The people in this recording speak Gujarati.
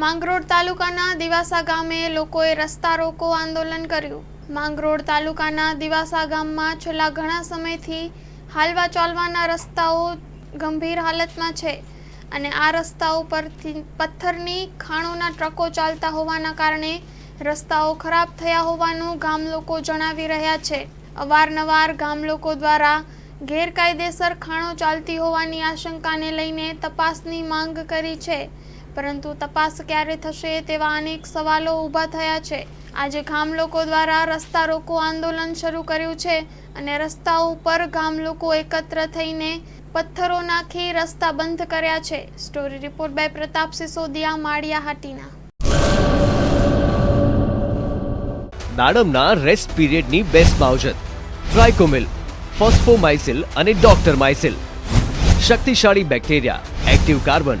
માંગરોળ તાલુકાના દિવાસા ગામે લોકોએ રસ્તા રોકો આંદોલન કર્યું. માંગરોળ તાલુકાના દિવાસા ગામમાં છેલ્લા ઘણા સમયથી હાલવા ચાલવાના રસ્તાઓ ગંભીર હાલતમાં છે અને આ રસ્તાઓ પરથી પથ્થરની ખાણોના ટ્રકો ચાલતા હોવાના કારણે રસ્તાઓ ખરાબ થયા હોવાનું ગામ લોકો જણાવી રહ્યા છે. અવારનવાર ગામ લોકો દ્વારા ગેરકાયદેસર ખાણો ચાલતી હોવાની આશંકાને લઈને તપાસની માંગ કરી છે. પરંતુ તપાસ ક્યારે થશે તેવા અનેક સવાલો ઊભા થયા છે. આજે ગામ લોકો દ્વારા રસ્તા રોકો આંદોલન શરૂ કર્યું છે અને રસ્તાઓ ઉપર ગામ લોકો એકત્ર થઈને પથ્થરો નાખી રસ્તા બંધ કર્યા છે. Story report by Pratap Sisodiya Maliya Hatina. દાડમના rest પીરિયડની બેસ્ટ માવજત ટ્રાઇકોમિલ, ફોસ્ફોમાઇસિલ અને ડોક્ટર માઇસિલ શક્તિશાળી બેક્ટેરિયા, એક્ટિવ કાર્બન.